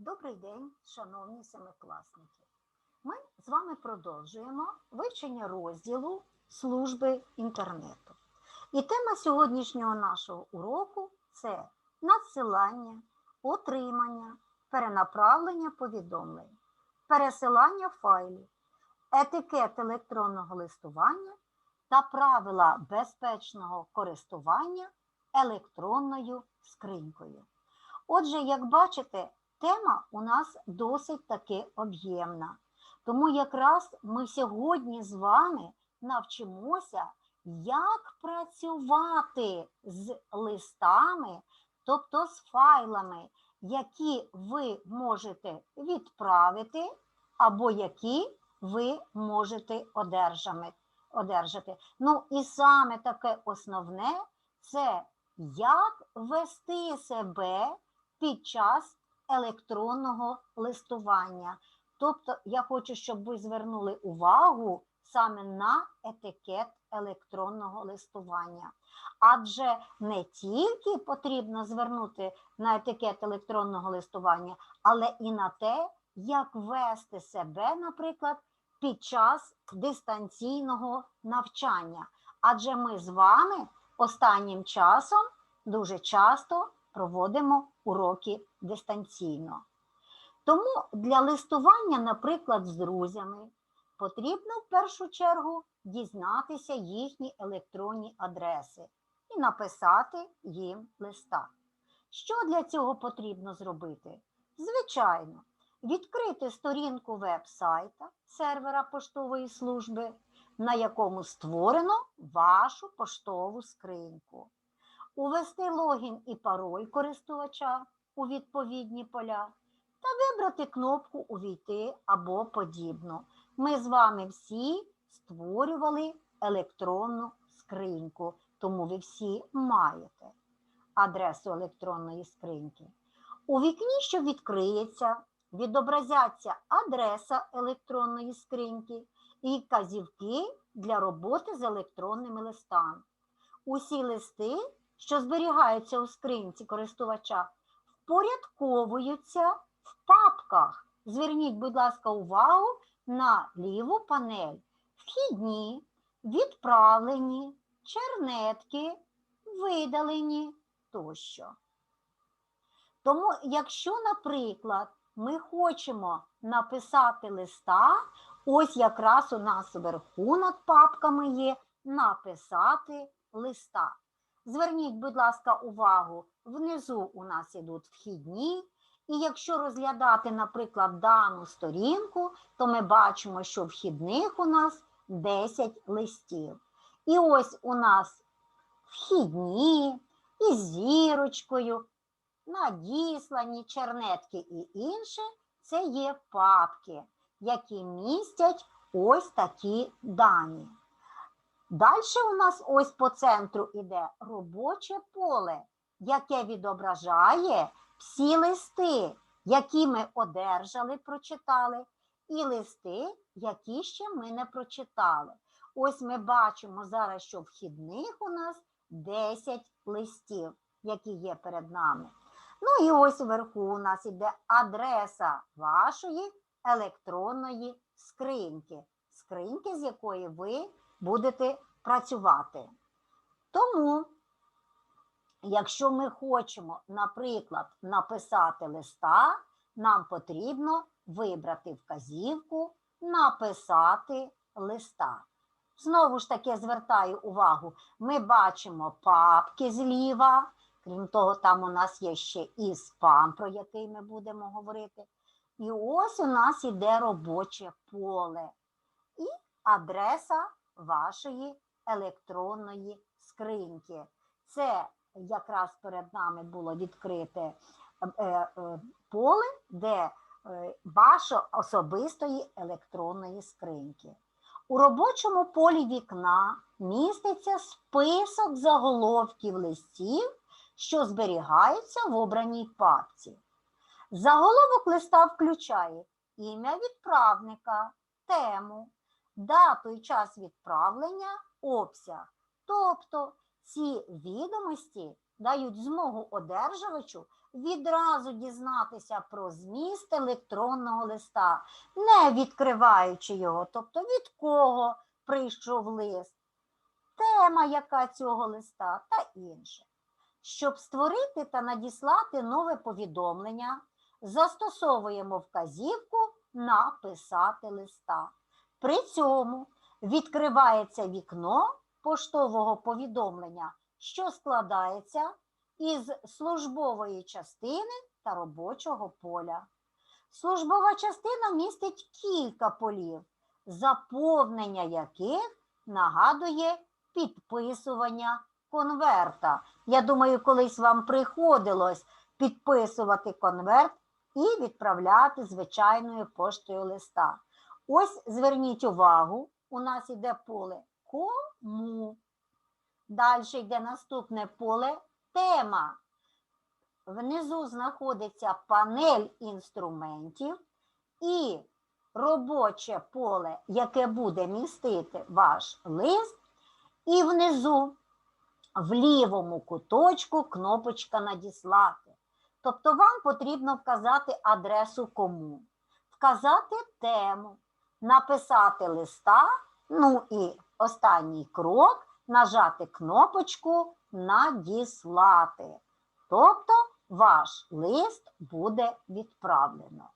Добрий день, шановні семикласники. Ми з вами продовжуємо вивчення розділу служби інтернету. І тема сьогоднішнього нашого уроку це надсилання, отримання, перенаправлення повідомлень, пересилання файлів, етикет електронного листування та правила безпечного користування електронною скринькою. Отже, як бачите, тема у нас досить таки об'ємна. Тому якраз ми сьогодні з вами навчимося, як працювати з листами, тобто з файлами, які ви можете відправити, або які ви можете одержати. Ну і саме таке основне це як вести себе під час електронного листування. Тобто я хочу, щоб ви звернули увагу саме на етикет електронного листування. Адже не тільки потрібно звернути на етикет електронного листування, але і на те, як вести себе, наприклад, під час дистанційного навчання. Адже ми з вами останнім часом дуже часто проводимо уроки дистанційно. Тому для листування, наприклад, з друзями, потрібно в першу чергу дізнатися їхні електронні адреси і написати їм листа. Що для цього потрібно зробити? Звичайно, відкрити сторінку веб-сайта сервера поштової служби, на якому створено вашу поштову скриньку увести логін і пароль користувача у відповідні поля та вибрати кнопку Увійти або подібну. Ми з вами всі створювали електронну скриньку, тому ви всі маєте адресу електронної скриньки. У вікні, що відкриється, відобразяться адреса електронної скриньки і вказівки для роботи з електронними листами. Усі листи що зберігаються у скринці користувача, впорядковуються в папках. Зверніть, будь ласка, увагу на ліву панель. Вхідні, відправлені, чернетки, видалені тощо. Тому, якщо, наприклад, ми хочемо написати листа, ось якраз у нас вверху над папками є написати листа. Зверніть, будь ласка, увагу, внизу у нас ідуть вхідні, і якщо розглядати, наприклад, дану сторінку, то ми бачимо, що вхідних у нас 10 листів. І ось у нас вхідні із зірочкою, надіслані чернетки і інше це є папки, які містять ось такі дані. Далі у нас ось по центру іде робоче поле, яке відображає всі листи, які ми одержали, прочитали, і листи, які ще ми не прочитали. Ось ми бачимо зараз, що вхідних у нас 10 листів, які є перед нами. Ну і ось вверху у нас іде адреса вашої електронної скриньки, скриньки, з якої ви будете працювати. Тому, якщо ми хочемо, наприклад, написати листа, нам потрібно вибрати вказівку, написати листа. Знову ж таки, звертаю увагу, ми бачимо папки зліва, крім того, там у нас є ще і спам, про який ми будемо говорити. І ось у нас іде робоче поле і адреса вашої електронної скриньки. Це якраз перед нами було відкрите е, е, поле, де е, вашої особистої електронної скриньки. У робочому полі вікна міститься список заголовків листів, що зберігаються в обраній папці. Заголовок листа включає ім'я відправника, тему, дату і час відправлення, обсяг. Тобто ці відомості дають змогу одержувачу відразу дізнатися про зміст електронного листа, не відкриваючи його, тобто від кого прийшов лист, тема, яка цього листа та інше. Щоб створити та надіслати нове повідомлення, застосовуємо вказівку написати листа. При цьому відкривається вікно поштового повідомлення, що складається із службової частини та робочого поля. Службова частина містить кілька полів, заповнення яких нагадує підписування конверта. Я думаю, колись вам приходилось підписувати конверт і відправляти звичайною поштою листа. Ось зверніть увагу, у нас йде поле кому. Далі йде наступне поле тема. Внизу знаходиться панель інструментів і робоче поле, яке буде містити ваш лист, і внизу в лівому куточку кнопочка надіслати. Тобто вам потрібно вказати адресу кому, вказати тему, написати листа, ну і останній крок нажати кнопочку Надіслати. Тобто ваш лист буде відправлено.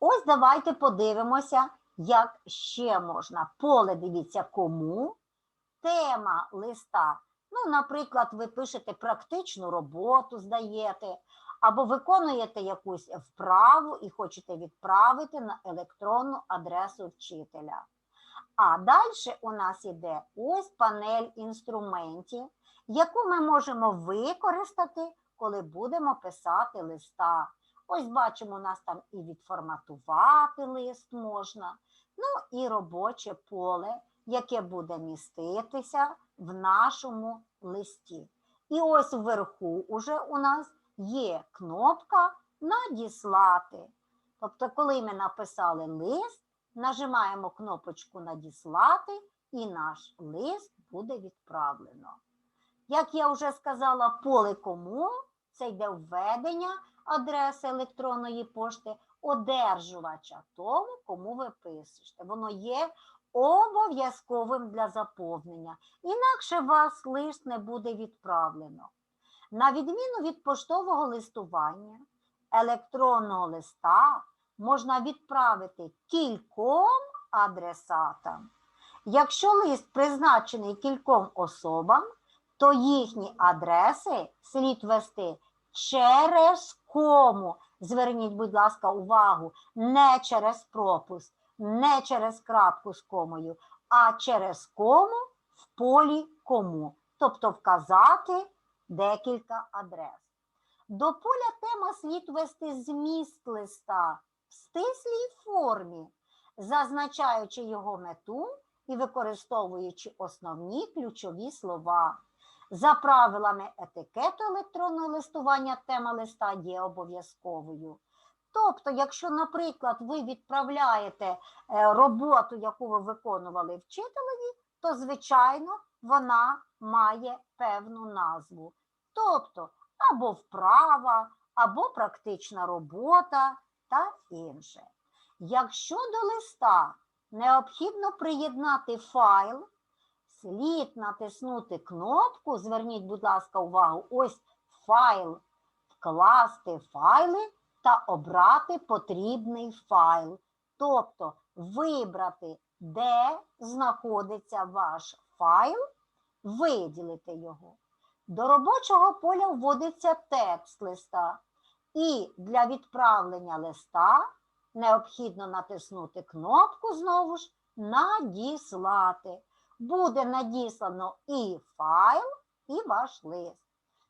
Ось давайте подивимося, як ще можна. Поле дивіться кому, тема листа. Ну, наприклад, ви пишете практичну роботу, здаєте, або виконуєте якусь вправу і хочете відправити на електронну адресу вчителя. А далі у нас іде ось панель інструментів, яку ми можемо використати, коли будемо писати листа. Ось бачимо, у нас там і відформатувати лист можна, ну і робоче поле, яке буде міститися в нашому листі. І ось вверху уже у нас є кнопка Надіслати. Тобто, коли ми написали лист, нажимаємо кнопочку Надіслати, і наш лист буде відправлено. Як я вже сказала, поле кому це йде введення адреси електронної пошти одержувача тому, кому ви пишете. Воно є обов'язковим для заповнення. Інакше вас лист не буде відправлено. На відміну від поштового листування, електронного листа можна відправити кільком адресатам. Якщо лист призначений кільком особам, то їхні адреси слід вести через кому. Зверніть, будь ласка, увагу, не через пропуск, не через крапку з комою, а через кому в полі кому. Тобто вказати декілька адрес. До поля тема слід вести зміст листа в стислій формі, зазначаючи його мету і використовуючи основні ключові слова. За правилами етикету електронного листування тема листа є обов'язковою. Тобто, якщо, наприклад, ви відправляєте е, роботу, яку ви виконували вчителеві, то, звичайно, вона має певну назву. Тобто, або вправа, або практична робота та інше. Якщо до листа необхідно приєднати файл, слід натиснути кнопку, зверніть, будь ласка, увагу, ось файл, вкласти файли та обрати потрібний файл. Тобто вибрати, де знаходиться ваш файл, виділити його. До робочого поля вводиться текст листа. І для відправлення листа необхідно натиснути кнопку знову ж Надіслати. Буде надіслано і файл, і ваш лист.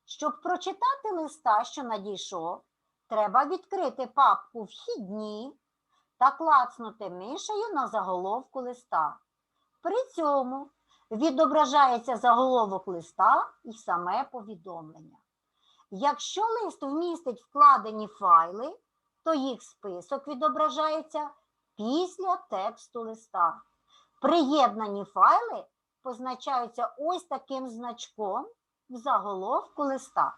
Щоб прочитати листа, що надійшов, треба відкрити папку Вхідні та клацнути мишею на заголовку листа. При цьому відображається заголовок листа і саме повідомлення. Якщо лист вмістить вкладені файли, то їх список відображається після тексту листа. Приєднані файли позначаються ось таким значком в заголовку листа.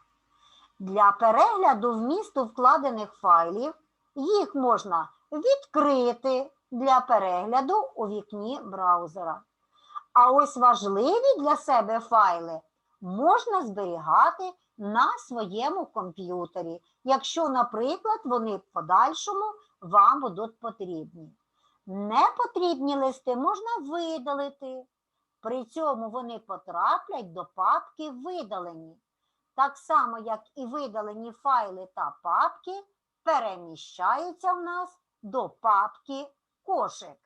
Для перегляду вмісту вкладених файлів їх можна відкрити для перегляду у вікні браузера. А ось важливі для себе файли можна зберігати на своєму комп'ютері, якщо, наприклад, вони в подальшому вам будуть потрібні. Непотрібні листи можна видалити. При цьому вони потраплять до папки видалені. Так само, як і видалені файли та папки, переміщаються в нас до папки кошик.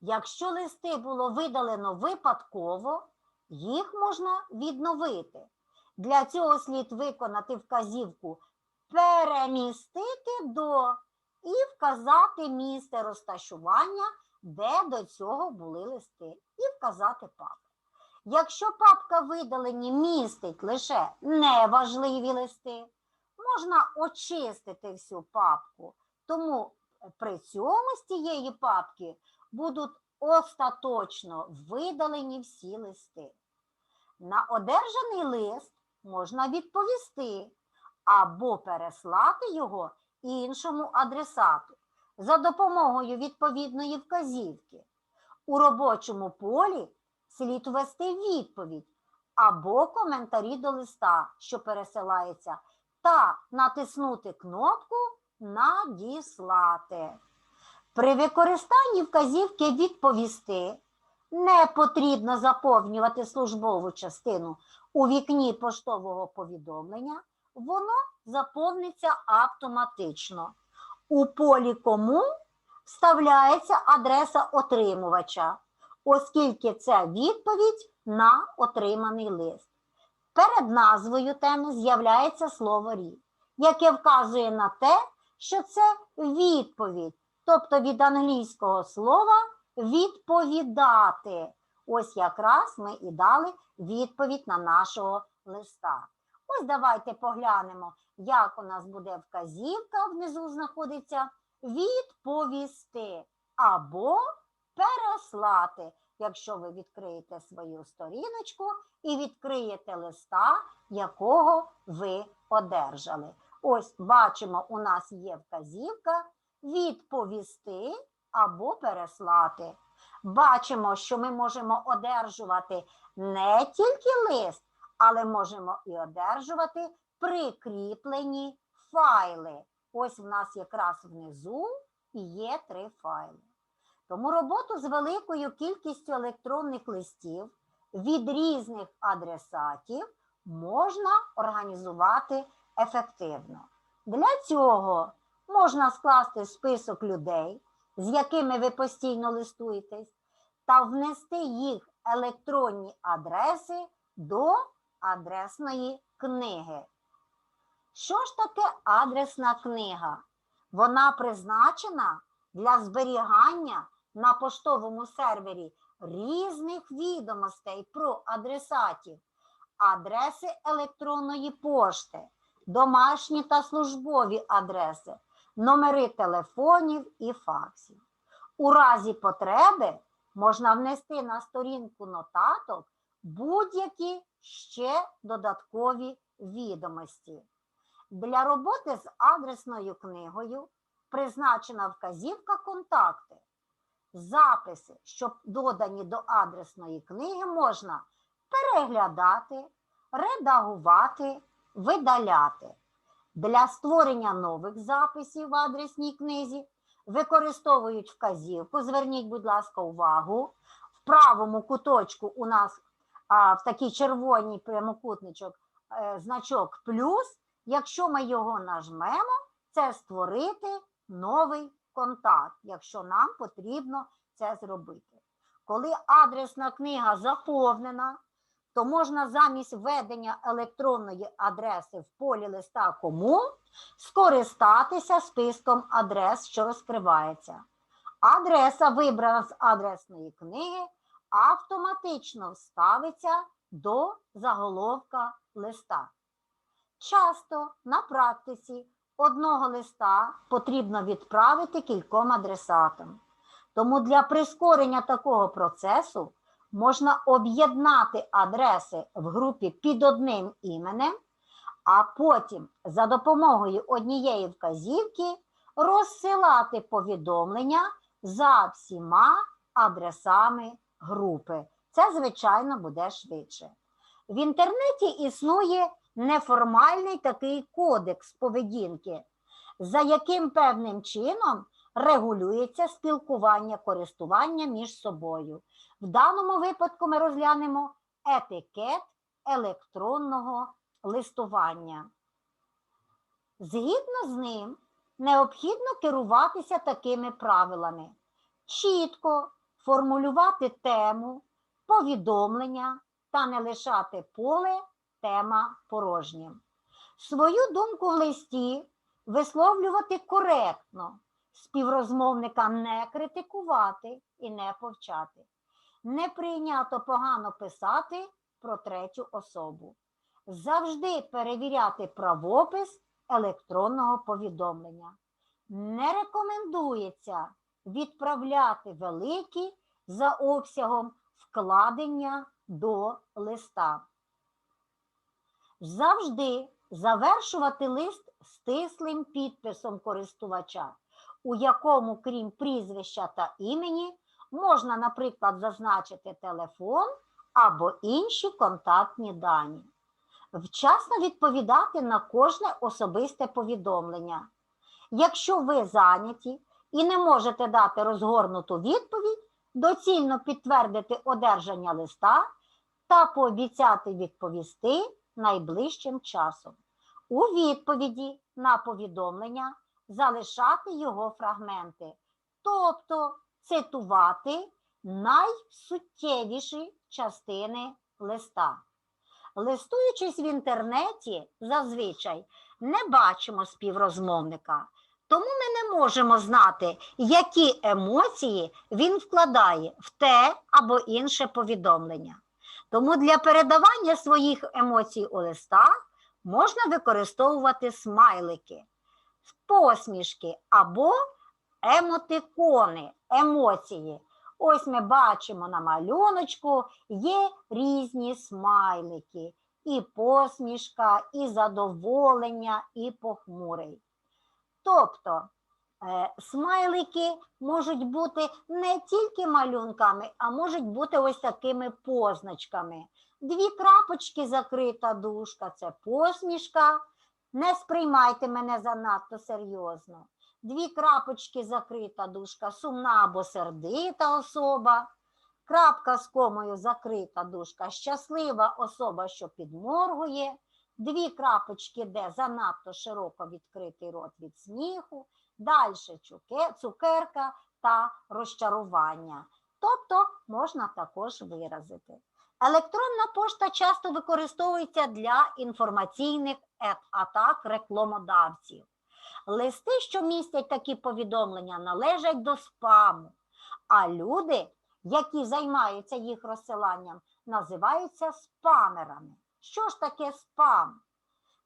Якщо листи було видалено випадково, їх можна відновити. Для цього слід виконати вказівку перемістити до і вказати місце розташування, де до цього були листи, і вказати папку. Якщо папка видалені містить лише неважливі листи, можна очистити всю папку. Тому при цьому з цієї папки будуть остаточно видалені всі листи. На одержаний лист можна відповісти або переслати його іншому адресату за допомогою відповідної вказівки. У робочому полі слід ввести відповідь або коментарі до листа, що пересилається, та натиснути кнопку Надіслати. При використанні вказівки відповісти не потрібно заповнювати службову частину у вікні поштового повідомлення, воно заповниться автоматично. У полі Кому вставляється адреса отримувача, оскільки це відповідь на отриманий лист. Перед назвою теми з'являється слово рік, яке вказує на те, що це відповідь, тобто від англійського слова відповідати. Ось якраз ми і дали відповідь на нашого листа. Ось давайте поглянемо, як у нас буде вказівка, внизу знаходиться відповісти або переслати, якщо ви відкриєте свою сторіночку і відкриєте листа, якого ви одержали. Ось бачимо, у нас є вказівка відповісти або переслати. Бачимо, що ми можемо одержувати не тільки лист, але можемо і одержувати прикріплені файли. Ось в нас якраз внизу є три файли. Тому роботу з великою кількістю електронних листів від різних адресатів можна організувати ефективно. Для цього можна скласти список людей, з якими ви постійно листуєтесь, та внести їх електронні адреси до адресної книги. Що ж таке адресна книга? Вона призначена для зберігання на поштовому сервері різних відомостей про адресатів, адреси електронної пошти, домашні та службові адреси, номери телефонів і факсів. У разі потреби можна внести на сторінку нотаток будь-які ще додаткові відомості. Для роботи з адресною книгою призначена вказівка контакти. Записи, що додані до адресної книги, можна переглядати, редагувати, видаляти. Для створення нових записів в адресній книзі використовують вказівку. Зверніть, будь ласка, увагу. В правому куточку у нас а, в такий червоній прямокутничок е, значок плюс. Якщо ми його нажмемо, це створити новий контакт, якщо нам потрібно це зробити. Коли адресна книга заповнена, то можна замість введення електронної адреси в полі листа кому скористатися списком адрес, що розкривається. Адреса, вибрана з адресної книги, автоматично вставиться до заголовка листа. Часто на практиці одного листа потрібно відправити кільком адресатам. Тому для прискорення такого процесу можна об'єднати адреси в групі під одним іменем, а потім за допомогою однієї вказівки розсилати повідомлення за всіма адресами групи. Це, звичайно, буде швидше. В інтернеті існує неформальний такий кодекс поведінки, за яким певним чином регулюється спілкування користування між собою. В даному випадку ми розглянемо етикет електронного листування. Згідно з ним, необхідно керуватися такими правилами: чітко формулювати тему, повідомлення та не лишати поле тема порожнім. Свою думку в листі висловлювати коректно, співрозмовника не критикувати і не повчати. Не прийнято погано писати про третю особу. Завжди перевіряти правопис електронного повідомлення. Не рекомендується відправляти великі за обсягом вкладення до листа. Завжди завершувати лист стислим підписом користувача, у якому, крім прізвища та імені, можна, наприклад, зазначити телефон або інші контактні дані. Вчасно відповідати на кожне особисте повідомлення. Якщо ви зайняті і не можете дати розгорнуту відповідь, доцільно підтвердити одержання листа та пообіцяти відповісти найближчим часом. У відповіді на повідомлення залишати його фрагменти, тобто цитувати найсуттєвіші частини листа. Листуючись в інтернеті, зазвичай не бачимо співрозмовника, тому ми не можемо знати, які емоції він вкладає в те або інше повідомлення. Тому для передавання своїх емоцій у листах можна використовувати смайлики, посмішки або емотикони, емоції. Ось ми бачимо на малюночку є різні смайлики, і посмішка, і задоволення, і похмурий. Тобто смайлики можуть бути не тільки малюнками, а можуть бути ось такими позначками. Дві крапочки закрита дужка це посмішка. Не сприймайте мене занадто серйозно. Дві крапочки закрита дужка, сумна або сердита особа. Крапка з комою закрита дужка, щаслива особа, що підморгує. Дві крапочки, де занадто широко відкритий рот від сміху. Далі цукерка та розчарування. Тобто можна також виразити. Електронна пошта часто використовується для інформаційних атак рекламодавців. Листи, що містять такі повідомлення, належать до спаму, а люди, які займаються їх розсиланням, називаються спамерами. Що ж таке спам?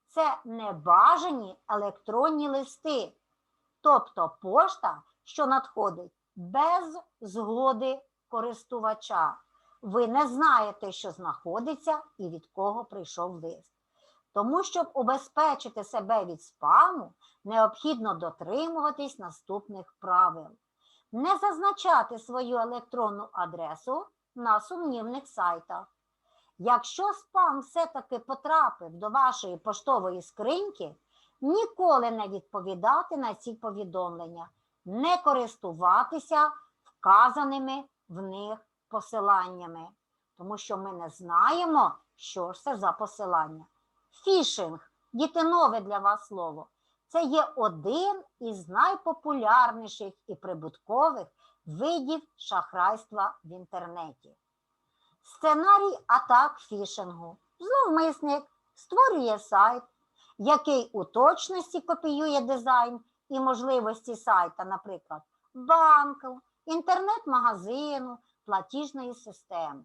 Це небажані електронні листи, тобто пошта, що надходить без згоди користувача. Ви не знаєте, що знаходиться і від кого прийшов лист. Тому, щоб убезпечити себе від спаму, необхідно дотримуватись наступних правил. Не зазначати свою електронну адресу на сумнівних сайтах. Якщо спам все-таки потрапив до вашої поштової скриньки, ніколи не відповідати на ці повідомлення, не користуватися вказаними в них посиланнями, тому що ми не знаємо, що ж це за посилання. Фішинг, діти нове для вас слово, це є один із найпопулярніших і прибуткових видів шахрайства в інтернеті. Сценарій атак фішингу. Зловмисник створює сайт, який у точності копіює дизайн і можливості сайта, наприклад, банку, інтернет-магазину, платіжної системи.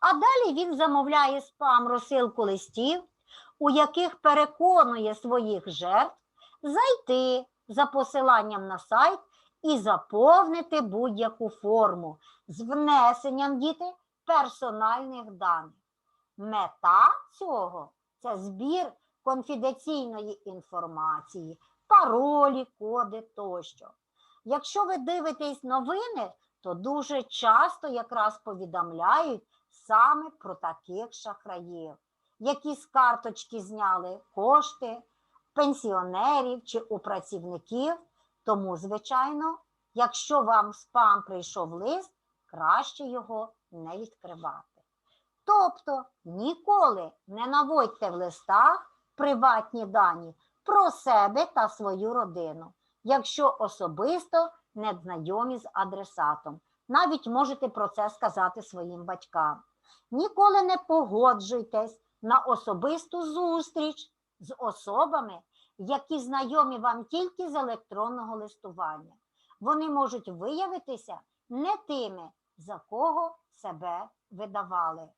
А далі він замовляє спам розсилку листів, у яких переконує своїх жертв зайти за посиланням на сайт і заповнити будь-яку форму з внесенням діти персональних даних. Мета цього це збір конфіденційної інформації, паролі, коди тощо. Якщо ви дивитесь новини, то дуже часто якраз повідомляють саме про таких шахраїв, які з карточки зняли кошти пенсіонерів чи у працівників. Тому, звичайно, якщо вам спам прийшов лист, краще його не відкривати. Тобто ніколи не наводьте в листах приватні дані про себе та свою родину, якщо особисто не знайомі з адресатом. Навіть можете про це сказати своїм батькам. Ніколи не погоджуйтесь на особисту зустріч з особами, які знайомі вам тільки з електронного листування. Вони можуть виявитися не тими, за кого себе видавали.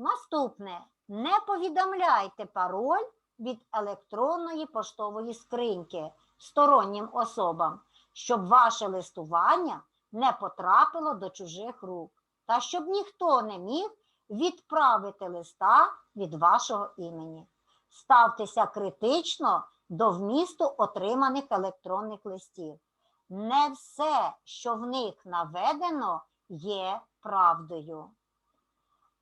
Наступне не повідомляйте пароль від електронної поштової скриньки стороннім особам, щоб ваше листування не потрапило до чужих рук, та щоб ніхто не міг відправити листа від вашого імені. Ставтеся критично до вмісту отриманих електронних листів. Не все, що в них наведено, є правдою.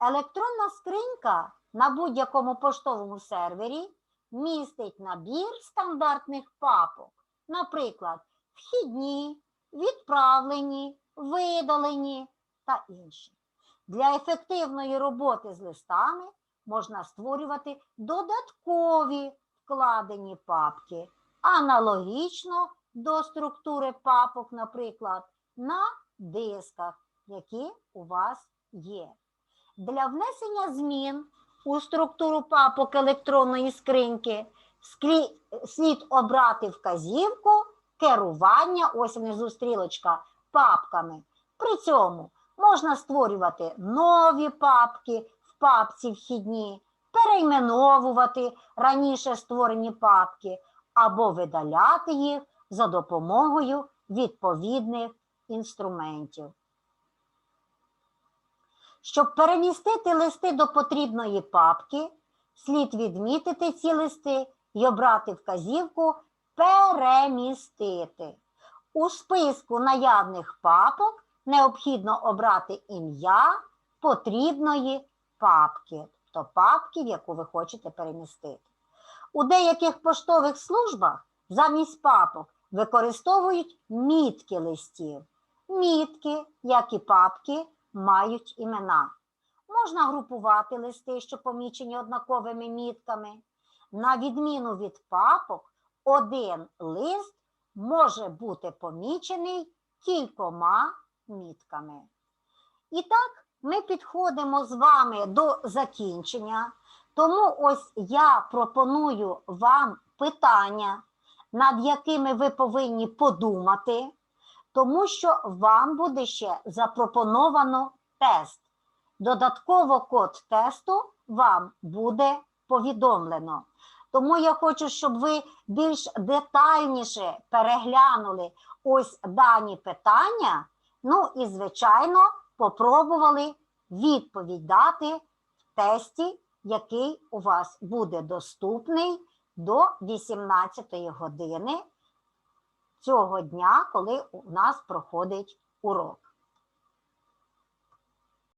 Електронна скринька на будь-якому поштовому сервері містить набір стандартних папок, наприклад, вхідні, відправлені, видалені та інші. Для ефективної роботи з листами можна створювати додаткові вкладені папки, аналогічно до структури папок, наприклад, на дисках, які у вас є. Для внесення змін у структуру папок електронної скриньки слід обрати вказівку керування, ось внизу стрілочка, папками. При цьому можна створювати нові папки в папці вхідні, перейменовувати раніше створені папки або видаляти їх за допомогою відповідних інструментів. Щоб перемістити листи до потрібної папки, слід відмітити ці листи і обрати вказівку Перемістити. У списку наявних папок необхідно обрати ім'я потрібної папки, тобто папки, в яку ви хочете перемістити. У деяких поштових службах замість папок використовують мітки листів. Мітки, як і папки, мають імена. Можна групувати листи, що помічені однаковими мітками. На відміну від папок, один лист може бути помічений кількома мітками. І так, ми підходимо з вами до закінчення. Тому ось я пропоную вам питання, над якими ви повинні подумати, тому що вам буде ще запропоновано тест. Додатково код тесту вам буде повідомлено. Тому я хочу, щоб ви більш детальніше переглянули ось дані питання. Ну і, звичайно, попробували відповідь дати в тесті, який у вас буде доступний до 18 години цього дня, коли у нас проходить урок.